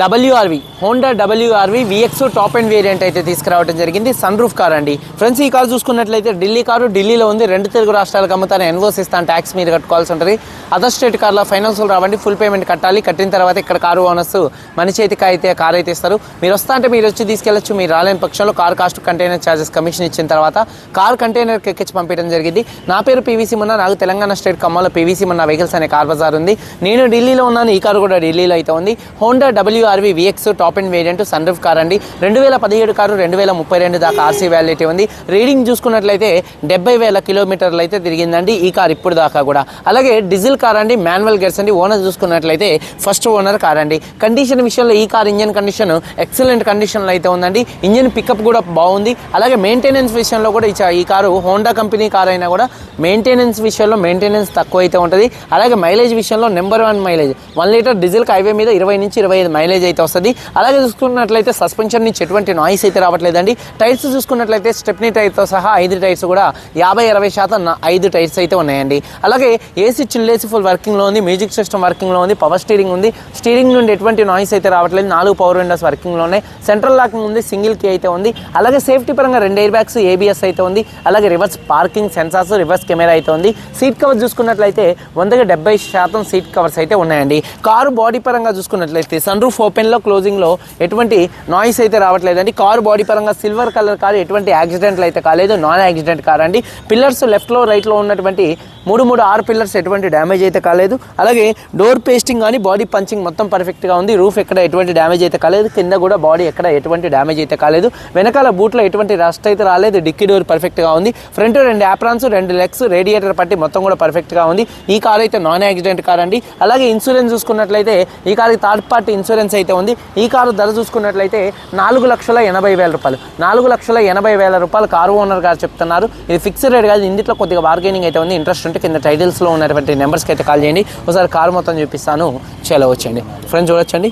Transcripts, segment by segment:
WRV Honda WRV VX top end variant అయితే తీసుకురావడం జరిగింది. సన్ రూఫ్ కార్ అండి. ఫ్రెండ్స్ ఈ కార్ చూసుకున్నట్లయితే ఢిల్లీ కారు ఢిల్లీలో ఉంది. రెండు తెలుగు రాష్ట్రాలకు అమ్ముతాను ఎన్వోస్ ఇస్తాను ట్యాక్స్ మీరు కట్టుకోవాల్సి ఉంటుంది. అదర్ స్టేట్ కార్లో ఫైనాన్షియల్ రావండి. ఫుల్ పేమెంట్ కట్టాలి. కట్టిన తర్వాత ఇక్కడ కారు ఓనర్స్ మన చేతికి అయితే కార్ అయితే ఇస్తారు. మీరు వస్తా అంటే మీరు వచ్చి తీసుకెళ్ళచ్చు. మీరు రాలేని పక్షంలో car cost container charges commission ఇచ్చిన తర్వాత కార్ కంటైనర్కి ఎక్కించి పంపించడం జరిగింది. నా పేరు పీవీసీ మొన్న నాకు తెలంగాణ స్టేట్ ఖమ్మంలో పీవీసీ మొన్న వెహికల్స్ అనే కార్ బజార్ ఉంది. నేను ఢిల్లీలో ఉన్నాను. ఈ కారు కూడా ఢిల్లీలో అయితే ఉంది. Honda W WRV VX top end variant sun roof car అండి. రెండు వేల పదిహేడు కారు రెండు వేల ముప్పై రెండు దాకా ఆర్సీ వ్యాలిటీ ఉంది. రీడింగ్ చూసుకున్నట్లయితే డెబ్బై వేల కిలోమీటర్లు అయితే తిరిగిందండి ఈ కార్ ఇప్పుడు దాకా కూడా. అలాగే డీజిల్ కార్ అండి మాన్యువల్ గేర్స్ అండి. ఓనర్ చూసుకున్నట్లయితే ఫస్ట్ ఓనర్ కార్ అండి. కండిషన్ విషయంలో ఈ కార్ ఇంజన్ కండిషన్ ఎక్సలెంట్ కండిషన్లో అయితే ఉందండి. ఇంజన్ పికప్ కూడా బాగుంది. అలాగే మెయింటెనెన్స్ విషయంలో కూడా ఈ ఈ కారు హోండా కంపెనీ కార్ అయినా కూడా మెయింటెనెన్స్ విషయంలో మెయింటెనెన్స్ తక్కువ అయితే ఉంటుంది. అలాగే మైలేజ్ విషయంలో number one mileage one litre diesel highway మీద ఇరవై నుంచి ఇరవై ఐదు మైలేజ్ అయితే వస్తుంది. అలాగే చూసుకున్నట్లయితే సస్పెన్షన్ నుంచి ఎటువంటి నాయిస్ అయితే రావట్లేదండి. టైర్స్ చూసుకున్నట్లయితే స్టెప్నీ టైర్తో సహా ఐదు టైర్స్ కూడా యాభై ఇరవై శాతం ఐదు టైర్స్ అయితే ఉన్నాయండి. అలాగే ఏసీ చిల్లేసి ఫుల్ వర్కింగ్లో ఉంది మ్యూజిక్ సిస్టమ్ వర్కింగ్లో ఉంది పవర్ స్టీరింగ్ ఉంది. స్టీరింగ్ నుండి ఎటువంటి నాయిస్ అయితే రావట్లేదు. నాలుగు పవర్ విండోస్ వర్కింగ్లో ఉన్నాయి సెంట్రల్ లాకింగ్ ఉంది సింగిల్ కీ అయితే ఉంది. అలాగే సేఫ్టీ పరంగా రెండు ఎయిర్ బ్యాగ్స్ ఏబిఎస్ అయితే ఉంది. అలాగే reverse parking sensors reverse camera అయితే ఉంది. సీట్ కవర్ చూసుకున్నట్లయితే వందకి డెబ్బై శాతం సీట్ కవర్స్ అయితే ఉన్నాయండి. కారు బాడీ పరంగా చూసుకున్నట్లయితే సన్ రూఫ్ ఓపెన్లో క్లోజింగ్లో ఎటువంటి నాయిస్ అయితే రావట్లేదండి కారు బాడీ పరంగా సిల్వర్ కలర్ కారు ఎటువంటి యాక్సిడెంట్లు అయితే కాలేదు. నాన్ యాక్సిడెంట్ కార్ అండి. పిల్లర్స్ లెఫ్ట్లో రైట్లో ఉన్నటువంటి మూడు మూడు ఆరు పిల్లర్స్ ఎటువంటి డ్యామేజ్ అయితే కాలేదు. అలాగే డోర్ పేస్టింగ్ కానీ బాడీ పంచింగ్ మొత్తం పర్ఫెక్ట్గా ఉంది. రూఫ్ ఎక్కడ ఎటువంటి డ్యామేజ్ అయితే కాలేదు. కింద కూడా బాడీ ఎక్కడ ఎటువంటి డ్యామేజ్ అయితే కాలేదు. వెనకాల బూట్లో ఎటువంటి రస్ట్ అయితే రాలేదు. డిక్కీ డోర్ పర్ఫెక్ట్గా ఉంది. ఫ్రంట్ రెండు యాప్రాన్స్ రెండు లెగ్స్ రేడియేటర్ పట్టి మొత్తం కూడా పర్ఫెక్ట్గా ఉంది. ఈ కార్ అయితే నాన్ యాక్సిడెంట్ కార్ అండి. అలాగే ఇన్సూరెన్స్ చూసుకున్నట్లయితే ఈ కార్కి థర్డ్ పార్టీ ఇన్సూరెన్స్ అయితే ఉంది. ఈ కారు ధర చూసుకున్నట్లయితే నాలుగు లక్షల ఎనభై వేల రూపాయలు. నాలుగు లక్షల ఎనభై వేల రూపాయలు కారు ఓనర్ గారు చెప్తున్నారు. ఇది ఫిక్స్డ్ రేట్ కాదు ఇందులో కొద్దిగా బార్గెనింగ్ అయితే ఉంది. ఇంట్రెస్ట్ ఉంటే కింద టైటిల్స్లో ఉన్నటువంటి నెంబర్స్కి అయితే కాల్ చేయండి. ఒకసారి కారు మొత్తం చూపిస్తాను. చాలా వచ్చండి ఫ్రెండ్స్ చూడొచ్చండి.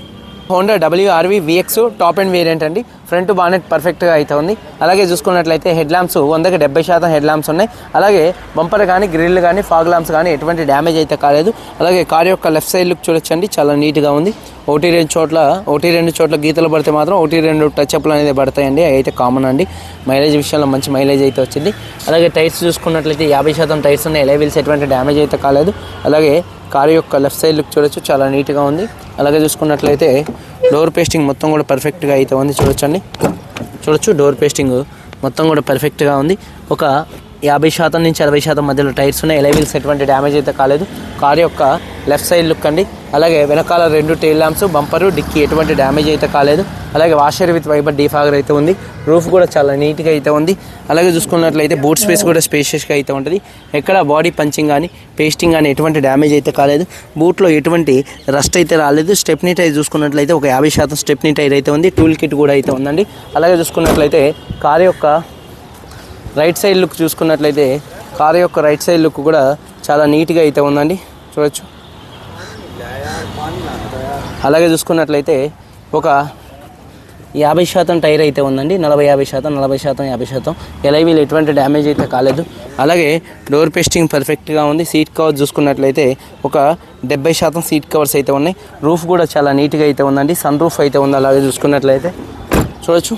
Honda WRV VX top end variant అండి. ఫ్రంట్ బానెట్ పర్ఫెక్ట్గా అయితే ఉంది. అలాగే చూసుకున్నట్లయితే హెడ్ ల్యాంప్స్ వందకి డెబ్బై శాతం హెడ్ ల్యాంప్స్ ఉన్నాయి. అలాగే బంపర్ కానీ గ్రిల్ కానీ ఫాగ్ ల్యాంప్స్ కానీ ఎటువంటి డ్యామేజ్ అయితే కాలేదు. అలాగే కార్ యొక్క లెఫ్ట్ సైడ్ లుక్ చూడొచ్చండి. చాలా నీట్గా ఉంది. ఒకటి రెండు చోట్ల ఒకటి రెండు చోట్ల గీతలు పడితే మాత్రం ఒకటి రెండు టచ్ అప్లు అనేది పడతాయండి. అవి అయితే కామన్ అండి. మైలేజ్ విషయంలో మంచి మైలేజ్ అయితే వచ్చింది. అలాగే టైర్స్ చూసుకున్నట్లయితే యాభై శాతం టైర్స్ ఉన్నాయి. ఎలైవిల్స్ ఎటువంటి డ్యామేజ్ అయితే కాలేదు. అలాగే కారు యొక్క లెఫ్ట్ సైడ్ లుక్ చూడొచ్చు. చాలా నీట్గా ఉంది. అలాగే చూసుకున్నట్లయితే డోర్ పేస్టింగ్ మొత్తం కూడా పర్ఫెక్ట్గా అయితే ఉంది. చూడొచ్చండి. చూడొచ్చు డోర్ పేస్టింగ్ మొత్తం కూడా పర్ఫెక్ట్గా ఉంది. ఒక యాభై శాతం నుంచి అరవై శాతం మధ్యలో టైర్స్ ఉన్నాయి. ఎలా ఎటువంటి డ్యామేజ్ అయితే కాలేదు. కార్ యొక్క లెఫ్ట్ సైడ్ లుక్ అండి. అలాగే వెనకాల రెండు టైల్ ల్యాంప్స్ బంపరు డిక్కీ ఎటువంటి డ్యామేజ్ అయితే కాలేదు. అలాగే వాషర్ విత్ వైబర్ డీఫాగర్ అయితే ఉంది. రూఫ్ కూడా చాలా నీట్గా అయితే ఉంది. అలాగే చూసుకున్నట్లయితే బూట్ స్పేస్ కూడా స్పేషియస్గా అయితే ఉంటుంది. ఎక్కడ బాడీ పంచింగ్ కానీ పేస్టింగ్ కానీ ఎటువంటి డ్యామేజ్ అయితే కాలేదు. బూట్లో ఎటువంటి రస్ట్ అయితే రాలేదు. స్టెప్నీ టైర్ చూసుకున్నట్లయితే ఒక యాభై శాతం స్టెప్నీ టైర్ అయితే ఉంది. టూల్ కిట్ కూడా అయితే ఉందండి. అలాగే చూసుకున్నట్లయితే కార్ యొక్క రైట్ సైడ్ లుక్ చూసుకున్నట్లయితే కారు యొక్క రైట్ సైడ్ లుక్ కూడా చాలా నీట్గా అయితే ఉందండి. చూడొచ్చు. అలాగే చూసుకున్నట్లయితే ఒక యాభై శాతం టైర్ అయితే ఉందండి. నలభై యాభై శాతం నలభై శాతం యాభై శాతం. ఎలైవీలు ఎటువంటి డ్యామేజ్ అయితే కాలేదు. అలాగే డోర్ పేస్టింగ్ పర్ఫెక్ట్గా ఉంది. సీట్ కవర్ చూసుకున్నట్లయితే ఒక డెబ్బై శాతం సీట్ కవర్స్ అయితే ఉన్నాయి. రూఫ్ కూడా చాలా నీట్గా అయితే ఉందండి. సన్ రూఫ్ అయితే ఉంది. అలాగే చూసుకున్నట్లయితే. చూడొచ్చు.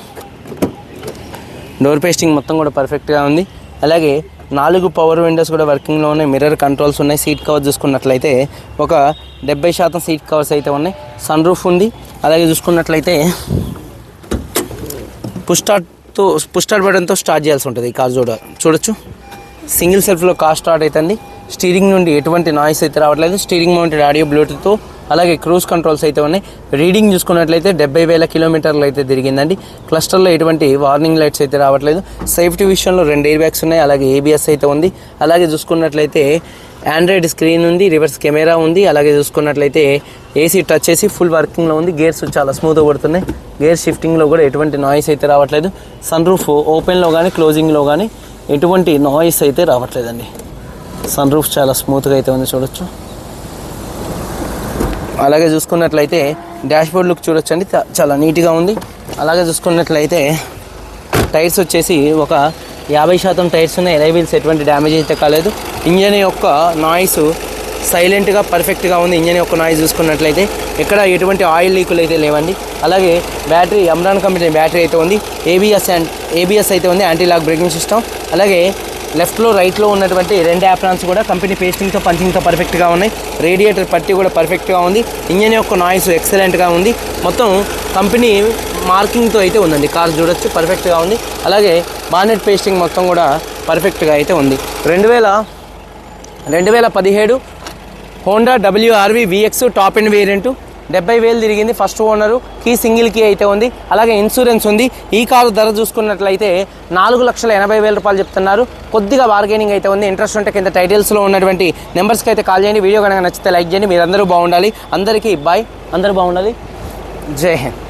డోర్ పేస్టింగ్ మొత్తం కూడా పర్ఫెక్ట్గా ఉంది. అలాగే నాలుగు పవర్ విండోస్ కూడా వర్కింగ్లో ఉన్నాయి మిర్రర్ కంట్రోల్స్ ఉన్నాయి. సీట్ కవర్ చూసుకున్నట్లయితే ఒక డెబ్బై శాతం సీట్ కవర్స్ అయితే ఉన్నాయి. సన్ రూఫ్ ఉంది. అలాగే చూసుకున్నట్లయితే పుష్టార్ట్తో పుష్టార్ట్ స్టార్ట్ బటన్తో స్టార్ట్ చేయాల్సి ఉంటుంది ఈ కార్ చూడ చూడొచ్చు. సింగిల్ సెల్ఫ్లో కార్ స్టార్ట్ అవుతుంది స్టీరింగ్ నుండి ఎటువంటి నాయిస్ అయితే రావట్లేదు. స్టీరింగ్ మౌంటెడ్ ఆడియో బ్లూటూత్తో అలాగే క్రూజ్ కంట్రోల్స్ అయితే ఉన్నాయి. రీడింగ్ చూసుకున్నట్లయితే డెబ్బై వేల కిలోమీటర్లు అయితే తిరిగిందండి. క్లస్టర్లో ఎటువంటి వార్నింగ్ లైట్స్ అయితే రావట్లేదు. సేఫ్టీ విషయంలో రెండు ఎయిర్ బ్యాగ్స్ ఉన్నాయి. అలాగే ఏబిఎస్ అయితే ఉంది. అలాగే చూసుకున్నట్లయితే ఆండ్రాయిడ్ స్క్రీన్ ఉంది రివర్స్ కెమెరా ఉంది. అలాగే చూసుకున్నట్లయితే ఏసీ టచ్ చేసి ఫుల్ వర్కింగ్లో ఉంది. గేర్స్ చాలా స్మూత్గా పడుతున్నాయి గేర్ షిఫ్టింగ్లో కూడా ఎటువంటి నాయిస్ అయితే రావట్లేదు. సన్ రూఫ్ ఓపెన్లో కానీ క్లోజింగ్లో కానీ ఎటువంటి నాయిస్ అయితే రావట్లేదండి. సన్ రూఫ్ చాలా స్మూత్గా అయితే ఉంది చూడొచ్చు. అలాగే చూసుకున్నట్లయితే డాష్బోర్డ్ లుక్ చూడొచ్చండి. చాలా నీట్గా ఉంది. అలాగే చూసుకున్నట్లయితే టైర్స్ వచ్చేసి ఒక యాభై శాతం టైర్స్ ఉన్నాయి. ఎలై ఎటువంటి డ్యామేజ్ అయితే కాలేదు. ఇంజన్ యొక్క నాయిస్ సైలెంట్గా పర్ఫెక్ట్గా ఉంది. ఇంజన్ యొక్క నాయిస్ చూసుకున్నట్లయితే ఎక్కడ ఎటువంటి ఆయిల్ లీకులు అయితే లేవండి. అలాగే బ్యాటరీ అమ్రాన్ కంపెనీ బ్యాటరీ అయితే ఉంది. ఏబిఎస్ అండ్ ఏబిఎస్ అయితే ఉంది. Anti lock braking system. అలాగే లెఫ్ట్లో రైట్లో ఉన్నటువంటి రెండు యాప్రాన్స్ కూడా కంపెనీ పేస్టింగ్తో పంచింగ్తో పర్ఫెక్ట్గా ఉన్నాయి. రేడియేటర్ పట్టి కూడా పర్ఫెక్ట్గా ఉంది. ఇంజన్ యొక్క నాయిస్ ఎక్సలెంట్గా ఉంది. మొత్తం కంపెనీ మార్కింగ్తో అయితే ఉందండి. కార్ చూడొచ్చు పర్ఫెక్ట్గా ఉంది. అలాగే బానెట్ పేస్టింగ్ మొత్తం కూడా పర్ఫెక్ట్గా అయితే ఉంది. రెండు వేల రెండు వేల పదిహేడు Honda WRV VX top end variant డెబ్బై వేలు తిరిగింది first owner key single key అయితే ఉంది. అలాగే ఇన్సూరెన్స్ ఉంది. ఈ కారు ధర చూసుకున్నట్లయితే నాలుగు లక్షల ఎనభై వేల రూపాయలు చెప్తున్నారు. కొద్దిగా బార్గెనింగ్ అయితే ఉంది. ఇంట్రెస్ట్ ఉంటే కింద టైటిల్స్లో ఉన్నటువంటి నెంబర్స్కి అయితే కాల్ చేయండి. వీడియో కనుక నచ్చితే లైక్ చేయండి. మీరందరూ బాగుండాలి. అందరికీ బాయ్ అందరూ బాగుండాలి. జై హింద్.